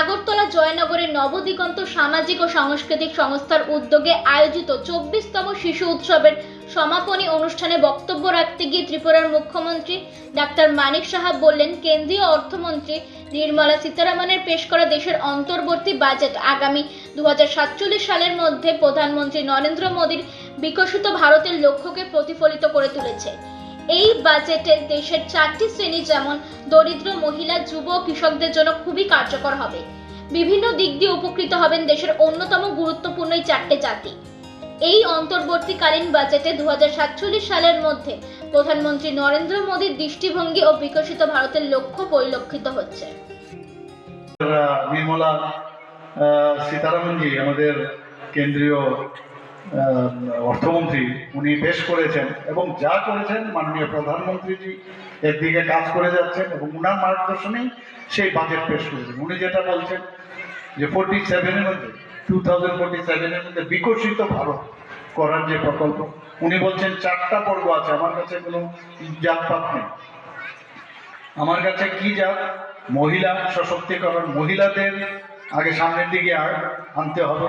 আগরতলা জয়নগরের নবদিগন্ত সামাজিক ও সাংস্কৃতিক সংস্থার উদ্যোগে আয়োজিত চব্বিশতম শিশু উৎসবের সমাপনী অনুষ্ঠানে বক্তব্য রাখতে গিয়ে ত্রিপুরার মুখ্যমন্ত্রী ডাক্তার মানিক সাহা বললেন, কেন্দ্রীয় অর্থমন্ত্রী নির্মলা সীতারামনের পেশ করা দেশের অন্তর্বর্তী বাজেট আগামী দু হাজার সাতচল্লিশ সালের মধ্যে প্রধানমন্ত্রী নরেন্দ্র মোদীর বিকশিত ভারতের লক্ষ্যকে প্রতিফলিত করে তুলেছে। এই বাজেটে দেশের চারটি শ্রেণি যেমন দরিদ্র মহিলা যুব কৃষকদের জন্য খুবই কার্যকর হবে। বিভিন্ন দিক দিয়ে উপকৃত হবেন দেশের অন্যতম গুরুত্বপূর্ণ এই চারটে জাতি। এই অন্তর্বর্তীকালীন বাজেটে দু হাজার সাতচল্লিশ সালের মধ্যে প্রধানমন্ত্রী নরেন্দ্র মোদীর দৃষ্টিভঙ্গি ও বিকশিত ভারতের লক্ষ্য পরিলক্ষিত হচ্ছে। নির্মলা আহ, সীতারামনজি আমাদের কেন্দ্রীয় অর্থমন্ত্রী উনি পেশ করেছেন এবং যা করেছেন মাননীয় প্রধানমন্ত্রীজি একদিকে কাজ করে যাচ্ছেন এবং উনার মার্গদর্শনেই সেই বাজেট পেশ করেছেন। উনি যেটা বলছেন যে ফোর্টি সেভেনের মধ্যে টু থাউজেন্ড ফোর্টি সেভেনের মধ্যে বিকশিত ভারত করার যে প্রকল্প, উনি বলছেন চারটা পর্ব আছে, আমার কাছে কোনো জাতপাত নেই। আমার কাছে কি যা, মহিলা সশক্তিকরণ, মহিলাদের আগে সামনের দিকে আনতে হবে।